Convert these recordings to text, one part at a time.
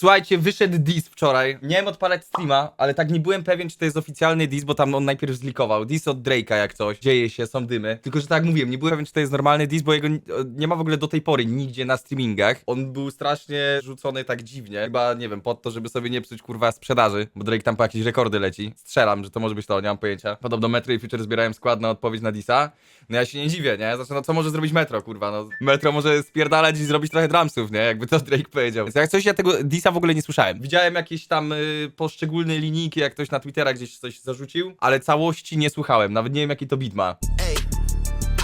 Słuchajcie, wyszedł diss wczoraj. Miałem odpalać streama, ale tak nie byłem pewien, czy to jest oficjalny diss, bo tam on najpierw zlikował. Diss od Drake'a jak coś. Dzieje się, są dymy. Tylko, że tak mówiłem, nie byłem pewien, czy to jest normalny diss, bo jego ni- nie ma w ogóle do tej pory nigdzie na streamingach. On był strasznie rzucony tak dziwnie. Chyba, nie wiem, pod to, żeby sobie nie psuć kurwa sprzedaży, bo Drake tam po jakieś rekordy leci. Strzelam, że to może być to, nie mam pojęcia. Podobno Metro i Future zbierałem skład na odpowiedź na dissa. No ja się nie dziwię, nie? Znaczy, no co może zrobić Metro, kurwa, no. Metro może spierdalać i zrobić trochę drumsów, nie? Jakby to Drake powiedział. Więc jak coś, ja tego w ogóle nie słyszałem. Widziałem jakieś tam y, poszczególne linijki, jak ktoś na Twittera gdzieś coś zarzucił, ale całości nie słuchałem. Nawet nie wiem, jaki to beat ma. Hey,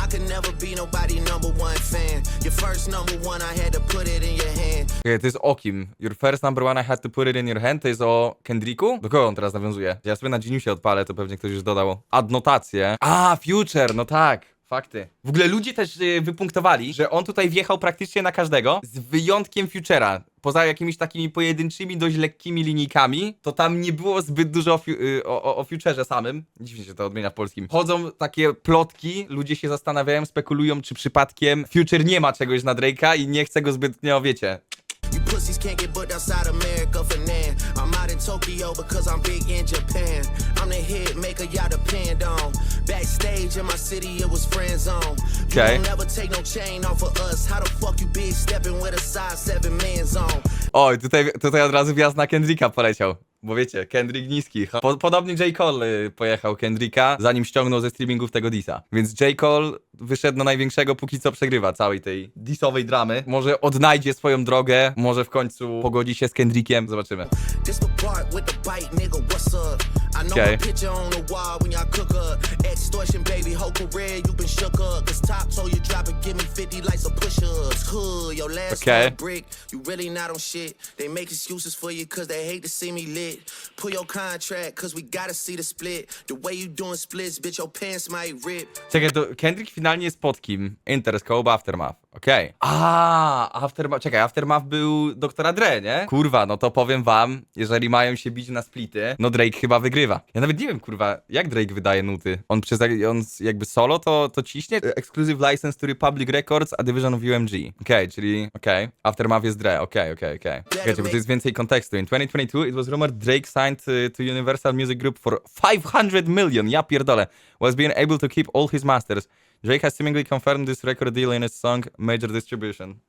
I could never be nobody number one fan. Your first number one, I had to put it in your hand. Okej, To jest o kim? Your first number one I had to put it in your hand. To jest o Kendricku? Do kogo on teraz nawiązuje? Ja sobie na Geniusie odpalę, to pewnie ktoś już dodał. Adnotacje. A, Future, no tak. Fakty. W ogóle ludzie też y, wypunktowali, że on tutaj wjechał praktycznie na każdego, z wyjątkiem Futura. Poza jakimiś takimi pojedynczymi, dość lekkimi linijkami, to tam nie było zbyt dużo o, fiu- y, o, o, o Futurze samym. Dziwnie się to odmienia w polskim. Chodzą takie plotki, ludzie się zastanawiają, spekulują, czy przypadkiem Future nie ma czegoś na Drake'a i nie chce go zbytnio, wiecie, You pussies can't get booked outside America for. I'm out in Tokyo because I'm big in Japan. I'm the hit maker y'all depend on. Backstage in my city, it was friend zone. Okay. never take no chain off of us. How the fuck you big stepping with a size 7 man zone? Oj, tutaj, tutaj od razu wjazd na Kendricka poleciał. Bo wiecie, Kendrick niski. Po, podobnie J. Cole y, pojechał Kendricka, zanim ściągnął ze streamingów tego disa. Więc J. Cole wyszedł na największego, póki co przegrywa całej tej disowej dramy. Może odnajdzie swoją drogę, może w końcu pogodzi się z Kendrickiem. Zobaczymy. This the part with the bite, nigga. What's up? I know Okay. picture on the wall when y'all cook up. Extortion, baby, whole career you been shook up. Cause top told you drop it, give me 50 likes of push ups. Hood, your last Okay. okay. brick, you really not on shit. They make excuses for you cause they hate to see me lit. Pull your contract cause we gotta see the split. The way you doing splits, bitch, your pants might rip. Czekaj, to Kendrick finalnie jest pod kim? Interscope, Aftermath. Okej. A, Aftermath. Czekaj, Aftermath był doktora Dre, nie? Kurwa, no to powiem wam, jeżeli mają się bić na splity, no Drake chyba wygrywa. Ja nawet nie wiem, kurwa, jak Drake wydaje nuty. On przez on jakby solo to, to ciśnie? Exclusive license to Republic Records, a division of UMG. Okej, czyli okej. Aftermath jest Dre, okej, okej, okej. Czekajcie, bo to jest więcej kontekstu. In 2022 it was rumored Drake signed uh, to Universal Music Group for 500 million. Ja pierdolę. Was being able to keep all his masters. Drake has seemingly confirmed this record deal in his song Major Distribution.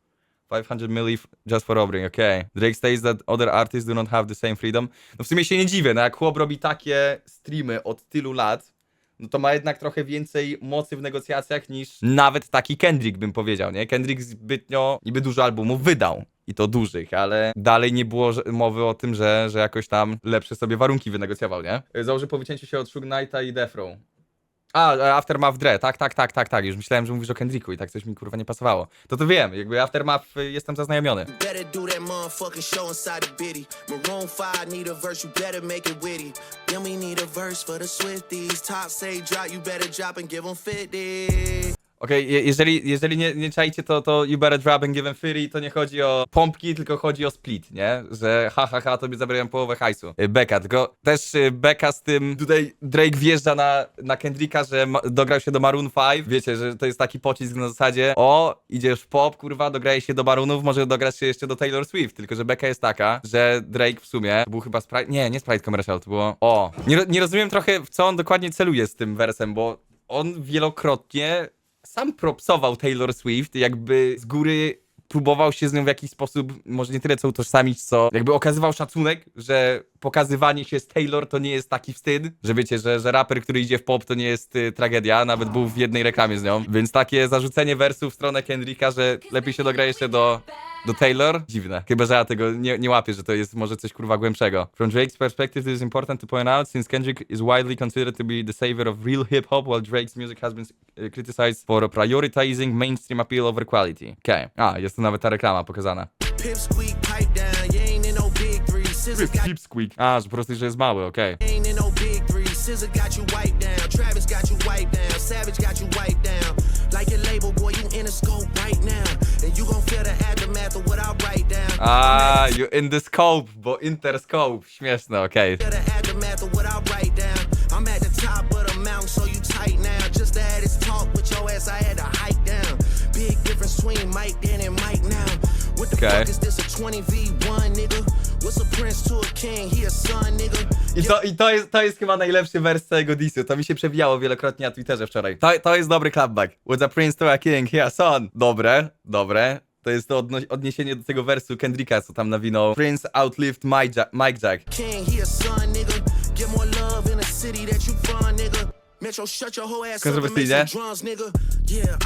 500 milli just for Obring, okay. Drake states that other artists do not have the same freedom. No w sumie się nie dziwię, no jak chłop robi takie streamy od tylu lat, no to ma jednak trochę więcej mocy w negocjacjach niż nawet taki Kendrick bym powiedział, nie? Kendrick zbytnio, niby dużo albumów wydał. I to dużych, ale dalej nie było mowy o tym, że, że jakoś tam lepsze sobie warunki wynegocjował, nie? Założy po wycięciu się od Shug Knighta i Death Row. A, e, Aftermath Dre, tak, tak, tak, tak, tak. Już myślałem, że mówisz o Kendricku i tak coś mi kurwa nie pasowało. To to wiem, jakby Aftermath y, jestem zaznajomiony. You better do that motherfucking show inside the bitty. Maroon 5 need a verse, you better make it witty. Then we need a verse for the Swifties. Top say drop, you better drop and give them 50. Okej, je- jeżeli, jeżeli nie, nie czajcie, to, to You Better Drop and Give 'em Fury, to nie chodzi o pompki, tylko chodzi o split, nie? Że ha, ha, ha, tobie zabierają połowę hajsu. Y, Beka, tylko też y, Beka z tym, tutaj Drake wjeżdża na, na Kendricka, że ma, dograł się do Maroon 5, wiecie, że to jest taki pocisk na zasadzie, o, idziesz w pop, kurwa, dograłeś się do Maroonów, może dograsz się jeszcze do Taylor Swift, tylko że Beka jest taka, że Drake w sumie, był chyba Sprite, nie, nie Sprite Commercial, to było, o, nie, nie rozumiem trochę, w co on dokładnie celuje z tym wersem, bo on wielokrotnie sam propsował Taylor Swift, jakby z góry próbował się z nią w jakiś sposób, może nie tyle co utożsamić, co jakby okazywał szacunek, że pokazywanie się z Taylor to nie jest taki wstyd, że wiecie, że, że raper, który idzie w pop to nie jest y, tragedia, nawet był w jednej reklamie z nią, więc takie zarzucenie wersów w stronę Kendricka, że lepiej się dogra jeszcze do do Taylor? Dziwne. Chyba, że ja tego nie, nie łapię, że to jest może coś kurwa głębszego. From Drake's perspective, it is important to point out, since Kendrick is widely considered to be the savior of real hip-hop, while Drake's music has been criticized for prioritizing mainstream appeal over quality. Okej. A, jest tu nawet ta reklama pokazana. Pipe down. No big three. Scissor got Pip squeak. Ah, a, że po prostu, że jest mały, okej. ain't in no big three. Scissor got you wiped down. Travis got you wiped down. Savage got you wiped down. Like your label, boy, you in a scope right now. And you gon' feel the aftermath of what I write down. Ah, a, you in the scope, bo interscope. Śmieszne, okej. Feel the aftermath of what I write down. I'm at the top of the mountain, so you tight now. Just to have this talk with your ass, I had to hike down. Big difference between Mike then and Mike now. What the Okay. fuck is this a 20v1, nigga? I to, i to, jest, to jest chyba najlepszy wers całego disu. To mi się przewijało wielokrotnie na Twitterze wczoraj. To, to jest dobry clapback. With a prince to a king, here son. Dobre, dobre. To jest to odno- odniesienie do tego wersu Kendricka, co tam nawinął. Prince outlived Mike Jack. Mike Jack. king, he a. Yeah,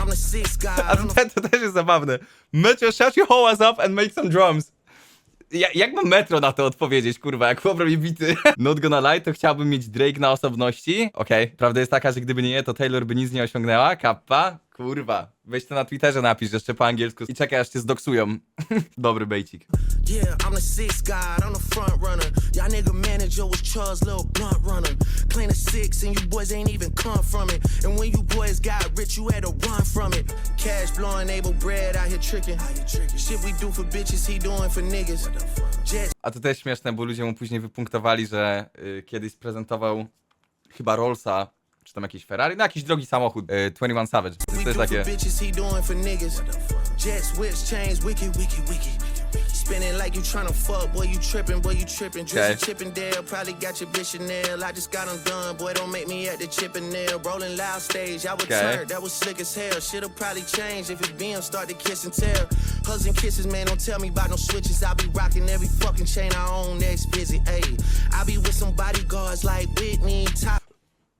to, to też jest zabawne. Metro, shut your whole ass up and make some drums. Ja, jak mam Metro na to odpowiedzieć, kurwa, jak poprawi bity? Not gonna lie, to chciałbym mieć Drake na osobności. Okej, prawda jest taka, że gdyby nie to Taylor by nic nie osiągnęła. Kappa, kurwa. Weź to na Twitterze napisz jeszcze po angielsku i czekaj aż cię zdoksują. Dobry bejcik. Yeah, I'm the sixth guy, I'm the front runner. Y'all nigga manager was Charles Little Blunt runner. Clean a six and you boys ain't even come from it. And when you boys got rich, you had to run from it. Cash blowing, able bread out here tricking. Shit we do for bitches, he doing for niggas. Jets A to też śmieszne, bo ludzie mu później wypunktowali, że y, kiedyś prezentował chyba Rollsa, czy tam jakieś Ferrari, no jakiś drogi samochód, y, 21 Savage. To we jest do takie... for bitches, he doing for niggas. Jets, whips, chains, wicked, wicked, wicked. Spinning like you tryna fuck, boy, you tripping, boy, you tripping. Okay. Drizzy Chippendale, probably got your bitch Chanel. I just got them done, boy, don't make me at the Chippendale. Rolling loud stage, I would Okay. turn, that was slick as hell. Shit'll probably change if it BM start to kiss and tell. Hugs and kisses, man, don't tell me about no switches. I be rocking every fucking chain I own next visit, ayy. I be with some bodyguards like Whitney, top.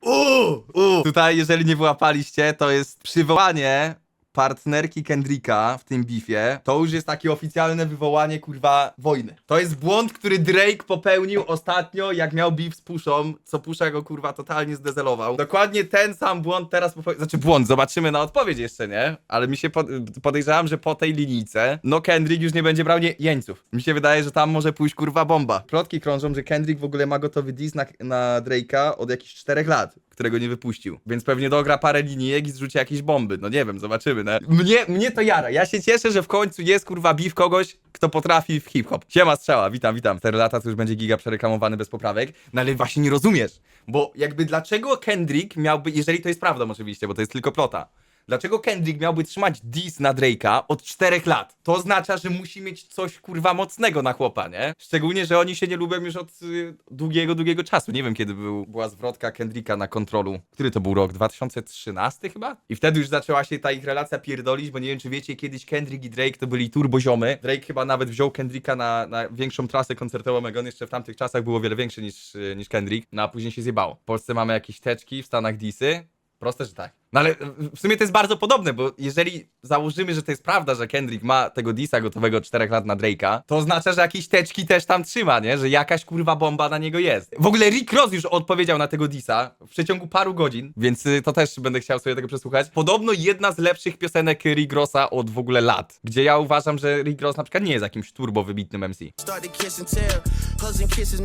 Uuu, uuu. Tutaj, jeżeli nie wyłapaliście, to jest przywołanie partnerki Kendricka w tym bifie. To już jest takie oficjalne wywołanie, kurwa, wojny. To jest błąd, który Drake popełnił ostatnio, jak miał beef z Puszą, co Pusza go, kurwa, totalnie zdezelował. Dokładnie ten sam błąd teraz popełnił. Znaczy błąd, zobaczymy na odpowiedź jeszcze, nie? Ale mi się pod... podejrzewam, że po tej linijce, no Kendrick już nie będzie brał nie... jeńców. Mi się wydaje, że tam może pójść, kurwa, bomba. Plotki krążą, że Kendrick w ogóle ma gotowy diss na, na Drake'a od jakichś czterech lat którego nie wypuścił. Więc pewnie dogra parę linijek i zrzuci jakieś bomby. No nie wiem, zobaczymy, no. Mnie, mnie to jara. Ja się cieszę, że w końcu jest kurwa beef kogoś, kto potrafi w hip-hop. Siema strzała, witam, witam. 4 lata to już będzie giga przereklamowany bez poprawek. No ale właśnie nie rozumiesz. Bo jakby dlaczego Kendrick miałby, jeżeli to jest prawdą oczywiście, bo to jest tylko plota. Dlaczego Kendrick miałby trzymać diss na Drake'a od czterech lat? To oznacza, że musi mieć coś kurwa mocnego na chłopa, nie? Szczególnie, że oni się nie lubią już od y, długiego, długiego czasu. Nie wiem, kiedy był, była zwrotka Kendricka na kontrolu. Który to był rok? 2013 chyba? I wtedy już zaczęła się ta ich relacja pierdolić, bo nie wiem, czy wiecie, kiedyś Kendrick i Drake to byli turboziomy. Drake chyba nawet wziął Kendricka na, na większą trasę koncertową, jak on jeszcze w tamtych czasach było wiele większy niż, y, niż Kendrick. No a później się zjebało. W Polsce mamy jakieś teczki, w Stanach disy. Proste, że tak. No ale w sumie to jest bardzo podobne, bo jeżeli założymy, że to jest prawda, że Kendrick ma tego disa gotowego od 4 lat na Drake'a, to oznacza, że jakieś teczki też tam trzyma, nie? Że jakaś kurwa bomba na niego jest. W ogóle Rick Ross już odpowiedział na tego disa w przeciągu paru godzin, więc y, to też będę chciał sobie tego przesłuchać. Podobno jedna z lepszych piosenek Rick Rossa od w ogóle lat, gdzie ja uważam, że Rick Ross na przykład nie jest jakimś turbo wybitnym MC. Start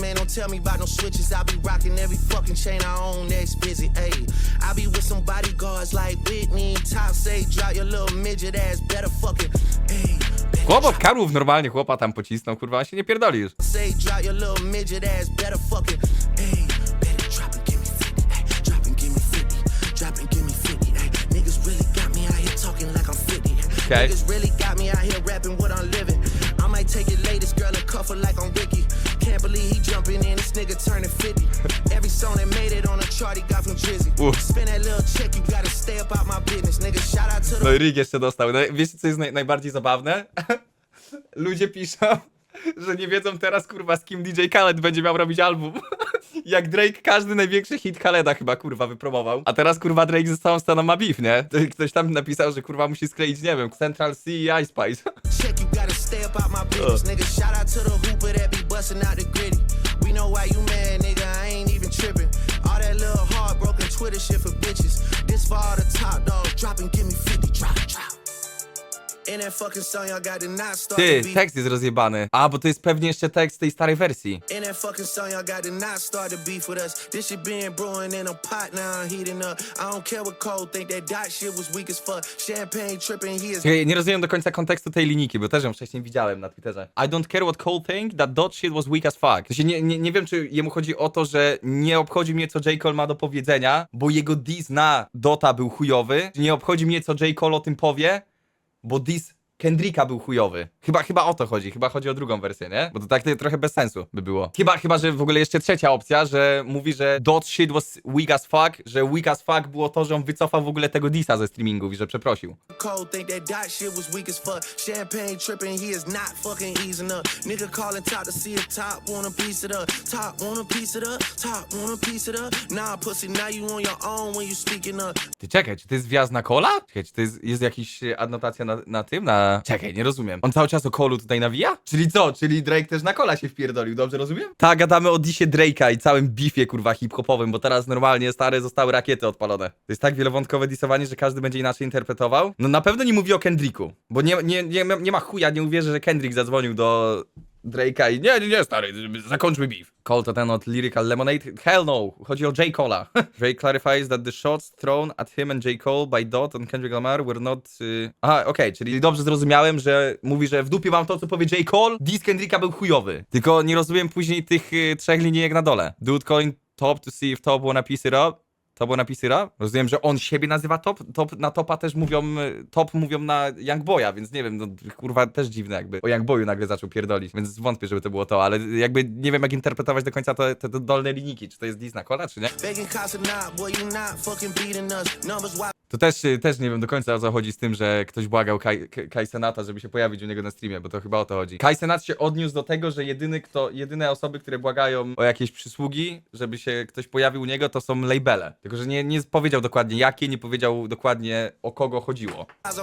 man, don't tell me about no switches. Be rocking every fucking chain I own. I be with some bodyguards like Whitney, top say, drop your little midget ass, better fucking, better Chłop od Karłów normalnie chłopa tam pocisnął, kurwa, on się nie pierdoli już. Say, drop your little midget ass, better fucking, ayy. Better drop and give me 50, ayy. Drop and give me 50, drop and give me 50, ayy. Niggas really got me out here talking like I'm 50. Okay. Niggas really got me out here rapping what I'm living. I might take your latest girl and cuff her like I'm Ricky. Can't believe he jumping in, this nigga turning 50. Every song that made it on a chart he got from Drizzy. Oof. No i Rick jeszcze dostał. No, wiecie, co jest naj, najbardziej zabawne? Ludzie piszą, że nie wiedzą teraz, kurwa, z kim DJ Khaled będzie miał robić album. Jak Drake każdy największy hit Khaleda chyba, kurwa, wypromował. A teraz, kurwa, Drake z całą staną ma beef, nie? To Ktoś tam napisał, że, kurwa, musi skleić, nie wiem, Central C i Ice Spice. Twitter shit for bitches. This for all the top dogs. Drop and give me Ty, tekst jest rozjebany. A, bo to jest pewnie jeszcze tekst tej starej wersji. Czekaj, Nie rozumiem do końca kontekstu tej linijki, bo też ją wcześniej widziałem na Twitterze. I don't care what Cole think, that dot shit was weak as fuck. To się nie, nie, nie wiem, czy jemu chodzi o to, że nie obchodzi mnie, co J. Cole ma do powiedzenia, bo jego diss na Dota był chujowy. Nie obchodzi mnie, co J. Cole o tym powie, bo diss Kendricka był chujowy. Chyba, chyba o to chodzi, chyba chodzi o drugą wersję, nie? Bo to tak to trochę bez sensu by było. Chyba, chyba, że w ogóle jeszcze trzecia opcja, że mówi, że dot shit was weak as fuck, że weak as fuck było to, że on wycofał w ogóle tego disa ze streamingów i że przeprosił. Cold think that dot shit was weak as fuck. Champagne tripping, he is not fucking easing up. Nigga calling top to see if top want a piece of the top, want a piece of the top, want a piece of the nah, pussy. Now you on your own when you speaking up. Ty czekaj, czy to jest wjazd na kola? Czekaj, czy to jest, jest jakiś e, adnotacja na, na tym, na... Czekaj, nie rozumiem. On cały czas o kolu tutaj nawija? Czyli co? Czyli Drake też na kola się wpierdolił, dobrze rozumiem? Tak, gadamy o disie Drake'a i całym bifie, kurwa, hip-hopowym, bo teraz normalnie stare zostały rakiety odpalone. To jest tak wielowątkowe disowanie, że każdy będzie inaczej interpretował. No na pewno nie mówi o Kendricku, bo nie, nie, nie, nie ma chuja, nie uwierzę, że Kendrick zadzwonił do Drake'a i nie, nie, nie, stary, zakończmy beef. Cole to ten od Lyrical Lemonade? Hell no, chodzi o J. Cola. Drake clarifies that the shots thrown at him and J. Cole by Dot and Kendrick Lamar were not... Y... Aha, okej, czyli dobrze zrozumiałem, że mówi, że w dupie mam to, co powie J. Cole, diss Kendricka był chujowy. Tylko nie rozumiem później tych y, trzech linijek na dole. Dude calling top to see if top wanna piece it up. To było napisy rap? Rozumiem, że on siebie nazywa top? top na topa też mówią, y, top mówią na Youngboya, więc nie wiem, no kurwa też dziwne jakby. O Youngboyu nagle zaczął pierdolić, więc wątpię, żeby to było to, ale jakby nie wiem jak interpretować do końca te, te, dolne linijki, czy to jest Disney Cola, czy nie? To też, też nie wiem do końca o co chodzi z tym, że ktoś błagał Kai, K- Kai Senata, żeby się pojawić u niego na streamie, bo to chyba o to chodzi. Kai Senat się odniósł do tego, że jedyny kto, jedyne osoby, które błagają o jakieś przysługi, żeby się ktoś pojawił u niego, to są labele. Tylko, że nie, nie powiedział dokładnie jakie, nie powiedział dokładnie o kogo chodziło. Not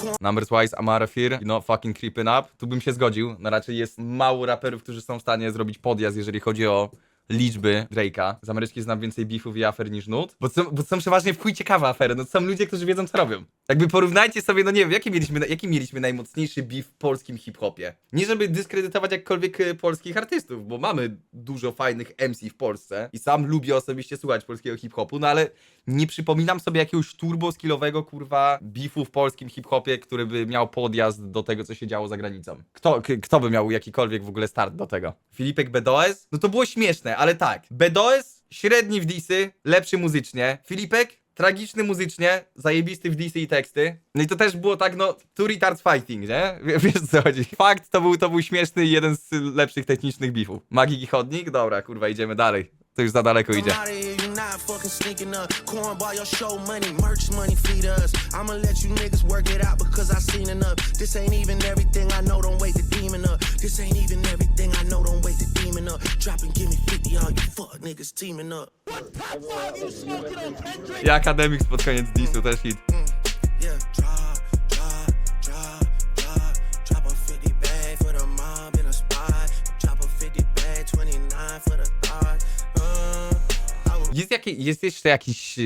not Numbers wise, Amara Fear, know, fucking creeping up. Tu bym się zgodził. No raczej jest mało raperów, którzy są w stanie zrobić podjazd, jeżeli chodzi o liczby Drake'a. Z znam więcej beefów i afer niż nut. Bo są, bo są przeważnie w chuj ciekawe afery. No to są ludzie, którzy wiedzą, co robią. Jakby porównajcie sobie, no nie wiem, jaki mieliśmy, jaki mieliśmy najmocniejszy beef w polskim hip-hopie. Nie żeby dyskredytować jakkolwiek e, polskich artystów, bo mamy dużo fajnych MC w Polsce i sam lubię osobiście słuchać polskiego hip-hopu, no ale nie przypominam sobie jakiegoś turbo skillowego, kurwa, beefu w polskim hip-hopie, który by miał podjazd do tego, co się działo za granicą. Kto, kto by miał jakikolwiek w ogóle start do tego? Filipek Bedoes? No to było śmieszne, ale tak. Bedoes, średni w disy, lepszy muzycznie. Filipek, tragiczny muzycznie, zajebisty w disy i teksty. No i to też było tak, no, two retards fighting, nie? W- Wiesz co chodzi. Fakt, to był, to był śmieszny i jeden z lepszych technicznych beefów. Magik i chodnik? Dobra, kurwa, idziemy dalej. To już za daleko I'm idzie. out of here, you not fucking sneaking up. Corn bar your show money, merch money feed us. I'ma let you niggas work it out because I seen enough. This ain't even everything I know, don't the demon up. This ain't even everything I know, don't the demon up. Drop and give me 50, all you fuck niggas teaming up. Akademik pod koniec disu też hit. I was Jest, jeszcze jakiś...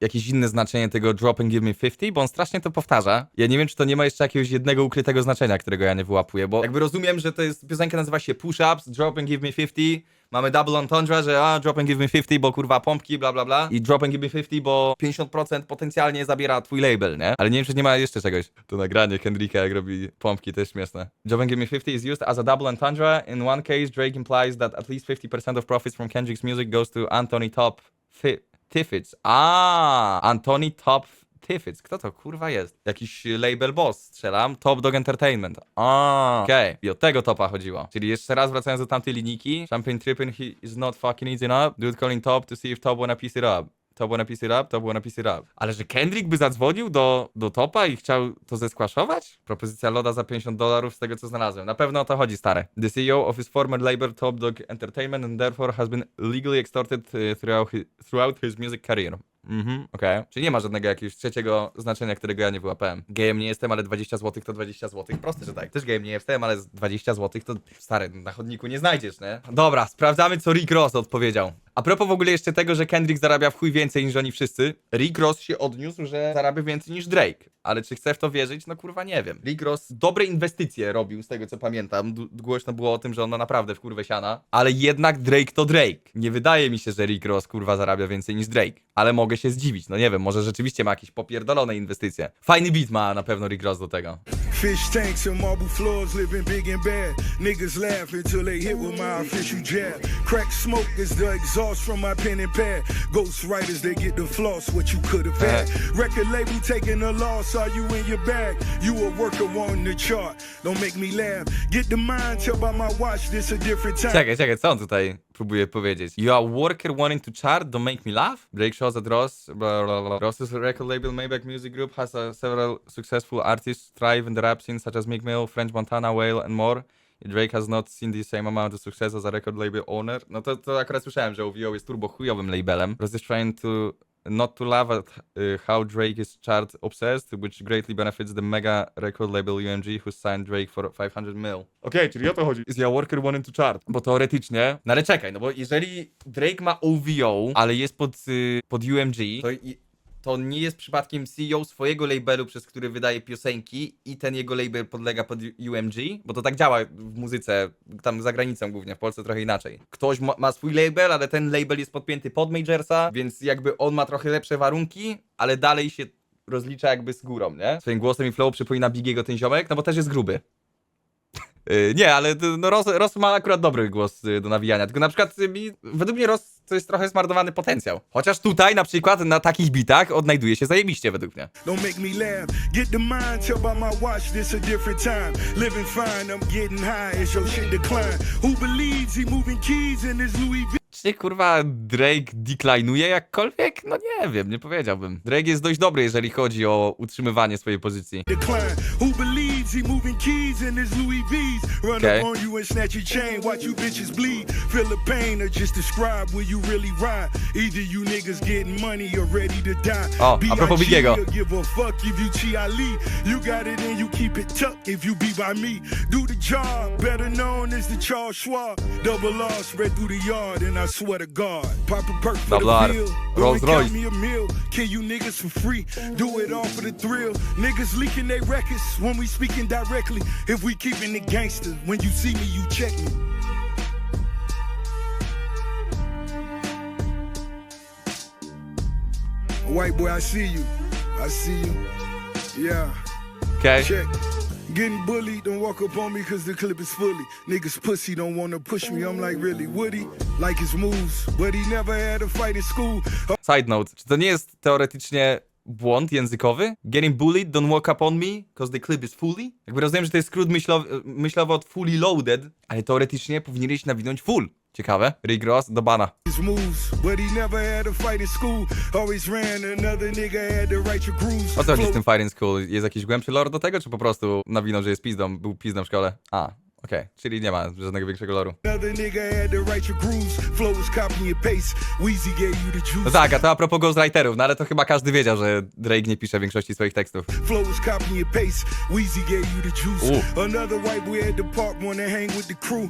Jakieś inne znaczenie tego drop and give me 50, bo on strasznie to powtarza. Ja nie wiem, czy to nie ma jeszcze jakiegoś jednego ukrytego znaczenia, którego ja nie wyłapuję, bo jakby rozumiem, że to jest, piosenka nazywa się Push-Ups, Drop and Give Me 50, mamy double entendre, że a, Drop and Give Me 50, bo kurwa pompki, bla bla bla, i Drop and Give Me 50, bo 50% potencjalnie zabiera twój label, nie? Ale nie wiem, czy nie ma jeszcze czegoś. To nagranie Kendricka, jak robi pompki, też śmieszne. Drop and Give Me 50 is used as a double entendre. In one case, Drake implies that at least 50% of profits from Kendrick's music goes to Anthony Top Fi- Tiffits. A, Anthony Top Tiffits. Kto to kurwa jest? Jakiś label boss, strzelam. Top Dog Entertainment. A, okej. I od tego topa chodziło. Czyli jeszcze raz wracając do tamtej linijki. Champagne tripping, he is not fucking easy enough. Dude calling top to see if top wanna piece it up. Top wanna piece it up, top wanna piece it up. Ale że Kendrick by zadzwonił do, do topa i chciał to zeskwaszować? Propozycja loda za 50 dolarów z tego co znalazłem. Na pewno o to chodzi, stary. The CEO of his former label Top Dog Entertainment and therefore has been legally extorted uh, throughout his, throughout his music career. Mhm, okej. Czyli nie ma żadnego jakiegoś trzeciego znaczenia, którego ja nie wyłapałem. Gejem nie jestem, ale 20 zł to 20 zł. Proste, że tak. Też gejem nie jestem, ale z 20 zł to stary, na chodniku nie znajdziesz, nie? Dobra, sprawdzamy co Rick Ross odpowiedział. A propos w ogóle jeszcze tego, że Kendrick zarabia w chuj więcej niż oni wszyscy, Rick Ross się odniósł, że zarabia więcej niż Drake. Ale czy chcę w to wierzyć? No kurwa nie wiem. Rick Ross dobre inwestycje robił, z tego co pamiętam. Głośno było o tym, że on ma naprawdę w kurwę siana. Ale jednak Drake to Drake. Nie wydaje mi się, że Rick Ross kurwa zarabia więcej niż Drake. Ale mogę się zdziwić. No nie wiem, może rzeczywiście ma jakieś popierdolone inwestycje. Fajny beat ma na pewno Rick Ross do tego. Fish tanks and marble floors, living big and bad. Niggas laugh until they hit with my official jab. Crack smoke is the exhaust from my pen and pad. Ghost writers, they get the floss, what you could have had. Record label taking a loss, are you in your bag? You a worker on the chart, don't make me laugh. Get the mind, tell by my watch, this a different time. Czekaj, czekaj, co on tutaj próbuje powiedzieć? You are worker wanting to chart, don't make me laugh? Drake shows that Ross. Ross's record label Maybach Music Group has uh, several successful artists thrive in the rap scene such as Meek Mill, French Montana, Whale and more. Drake has not seen the same amount of success as a record label owner. No to, to akurat słyszałem, że OVO jest turbo chujowym labelem. Ross is trying to not to laugh at uh, how Drake is chart obsessed, which greatly benefits the mega record label UMG, who signed Drake for 500 mil. Okej, czyli o to chodzi. Is your worker wanting to chart? Bo teoretycznie... No ale czekaj, no bo jeżeli Drake ma OVO, ale jest pod, y, pod UMG, to, i, to nie jest przypadkiem CEO swojego labelu, przez który wydaje piosenki i ten jego label podlega pod UMG, bo to tak działa w muzyce, tam za granicą głównie, w Polsce trochę inaczej. Ktoś ma, ma swój label, ale ten label jest podpięty pod Majorsa, więc jakby on ma trochę lepsze warunki, ale dalej się rozlicza jakby z górą, nie? Swoim głosem i flow przypomina Bigiego ten ziomek, no bo też jest gruby. Yy, Nie, ale no Ross, Ross ma akurat dobry głos y, do nawijania. Tylko na przykład y, mi, według mnie Ross to jest trochę zmarnowany potencjał. Chociaż tutaj na przykład na takich bitach odnajduje się zajebiście według mnie. Czy kurwa Drake deklinuje jakkolwiek? No nie wiem, nie powiedziałbym. Drake jest dość dobry, jeżeli chodzi o utrzymywanie swojej pozycji. Decline. Who believes he moving keys in his Louis V's? Run Okay. up on you and snatch your chain, watch you bitches bleed. Feel the pain or just describe where you really ride. Either you niggas getting money or ready to die. O, a propos B.I.G. Bigiego. or give a fuck if you Chi Ali. You got it and you keep it tucked if you be by me. Do the job, better known as the Charles Schwab. Double R spread through the yard and I swear to God. Pop a perk for Double R. the. Rolls Royce. me a meal. Kill you niggas for free. Do it all for the thrill. Niggas leaking their records when we speaking directly. If we keeping it gangster, when you see me, you check me. White boy, I see you. I see you. Yeah. Okej. Check. Getting bullied, don't walk up on me cause the clip is fully. Niggas pussy don't wanna push me. I'm like, really, he? Like his moves, but he never had a fight in school. Side note, czy to nie jest teoretycznie błąd językowy? Getting bullied, don't walk up on me, cause the clip is fully? Jakby rozumiem, że to jest skrót myślowy, myślowy od fully loaded, ale teoretycznie powinieneś nawinąć full. Ciekawe. Rick Ross do bana. his moves, but he never had a fight in school. Always ran, another nigga had to write your grooves. O co chodzi z tym Firing School? Jest jakiś głębszy lore do tego, czy po prostu nawinął, że jest pizdą, był pizdą w szkole? A, okej. Czyli nie ma żadnego większego loru. Another nigga had to write your grooves. Flow is copy and paste. Weezy gave you the juice. No tak, a to a propos ghostwriterów, no ale to chyba każdy wiedział, że Drake nie pisze większości swoich tekstów. Flow is copy and paste. Weezy gave you the juice. Ooh. Another white boy at the park wanna hang with the crew.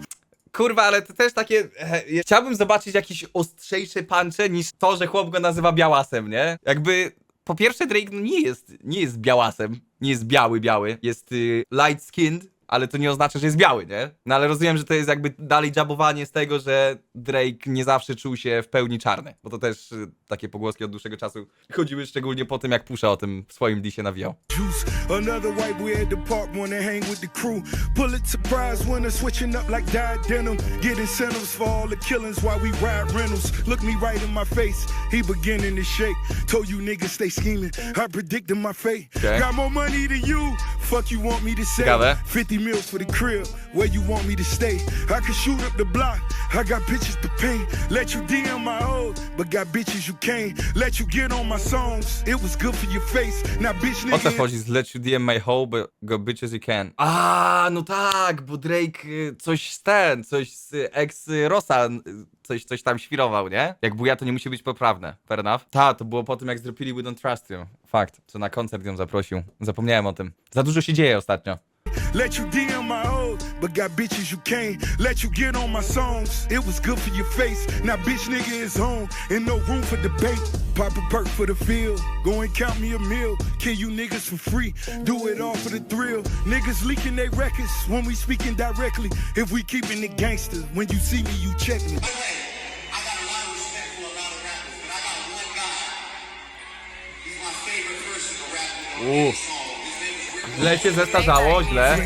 Kurwa, ale to też takie. e, Chciałbym zobaczyć jakieś ostrzejsze puncze niż to, że chłop go nazywa białasem, nie? Jakby. Po pierwsze, Drake no nie jest, nie jest białasem, nie jest biały, biały, jest y, light skinned, ale to nie oznacza, że jest biały, nie? No ale rozumiem, że to jest jakby dalej jabowanie z tego, że Drake nie zawsze czuł się w pełni czarny, bo to też y, takie pogłoski od dłuższego czasu chodziły szczególnie po tym, jak Pusha o tym w swoim disie nawijał. juice. Another white at the park wanna hang with the crew. Pulitzer Prize winner switching up like dyed denim. Get incentives for all the killings while we ride rentals. Look me right in my face. He beginning to shake. Told you niggas stay scheming. I predicted my fate. Okay. Got more money than you. Fuck you want me to say. Ciekawe. 50 mils for the crib. Where you want me to stay. I can shoot up the block. I got bitches to pay. Let you DM my old, but got bitches you can't. Let you get on my songs. It was good for your face. Now bitch nigga. O co chodzi z Let You DM My Hoe, but go bitch as you can? A, no tak, bo Drake y, coś z ten, coś z ex Rosa, y, coś, coś tam świrował, nie? Jak buja, to nie musi być poprawne. Fair enough. Ta, to było po tym, jak zrobili We Don't Trust You. Fakt, co na koncert ją zaprosił. Zapomniałem o tym. Za dużo się dzieje ostatnio. Let you DM my old, but got bitches you can't. Let you get on my songs. It was good for your face. Now bitch nigga is home and no room for debate. Pop a perk for the field. Go and count me a meal. Kill you niggas for free. Do it all for the thrill. Niggas leaking their records when we speaking directly. If we keeping it gangster, when you see me, you check me. I Źle się zestarzało, źle.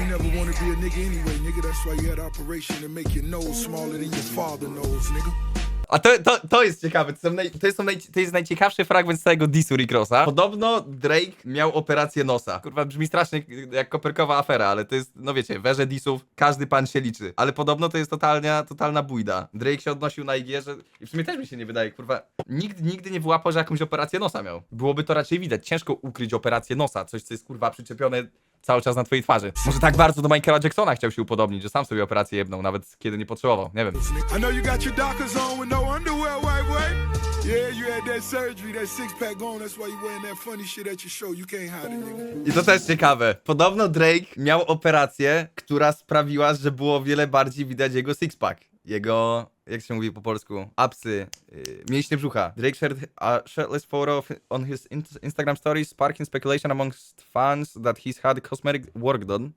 nigga. That's why you had operation to make your nose smaller than your father nose, nigga. A to, to, to jest ciekawe, to, są naj, to, jest, są naj, to jest najciekawszy fragment z całego disu Rick Rossa. Podobno Drake miał operację nosa. Kurwa, brzmi strasznie jak koperkowa afera, ale to jest, no wiecie, werze disów, każdy pan się liczy. Ale podobno to jest totalnia, totalna bójda. Drake się odnosił na IG, że... I w sumie też mi się nie wydaje, kurwa, nikt nigdy nie wyłapał, że jakąś operację nosa miał. Byłoby to raczej widać. Ciężko ukryć operację nosa, coś, co jest, kurwa, przyczepione cały czas na twojej twarzy. Może tak bardzo do Michaela Jacksona chciał się upodobnić, że sam sobie operację jebnął, nawet kiedy nie potrzebował, nie wiem. I know you got your Dockers on with no underwear, white boy. Yeah, you had that surgery, that six pack on. That's why you wearing that funny shit at your show. You can't hide it, nigga. I to też ciekawe. Podobno Drake miał operację, która sprawiła, że było wiele bardziej widać jego sixpack. Jego, jak się mówi po polsku, apsy, yy, mięśnie brzucha. Drake shared a shirtless photo on his in Instagram stories, sparking speculation amongst fans that he's had cosmetic work done.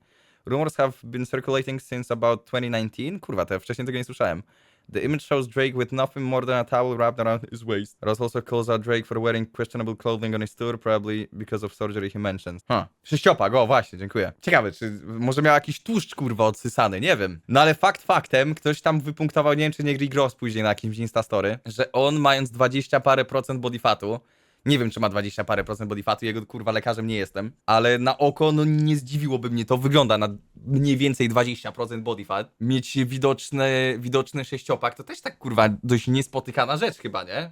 Rumors have been circulating since about 2019. Kurwa, to ja wcześniej tego nie słyszałem. The image shows Drake with nothing more than a towel wrapped around his waist. Ross also calls out Drake for wearing questionable clothing on his tour, probably because of surgery he mentions. Huh. Sześciopak, o właśnie, dziękuję. Ciekawe, czy może miał jakiś tłuszcz, kurwa, odsysany, nie wiem. No ale fakt faktem, ktoś tam wypunktował, nie wiem czy nie Rick Ross później na jakimś Instastory, że on mając 20 parę procent body fatu, nie wiem, czy ma 20 parę procent body fatu, jego kurwa lekarzem nie jestem, ale na oko no nie zdziwiłoby mnie to. Wygląda na mniej więcej 20% body fat. Mieć widoczny, widoczny sześciopak to też tak kurwa dość niespotykana rzecz chyba, nie?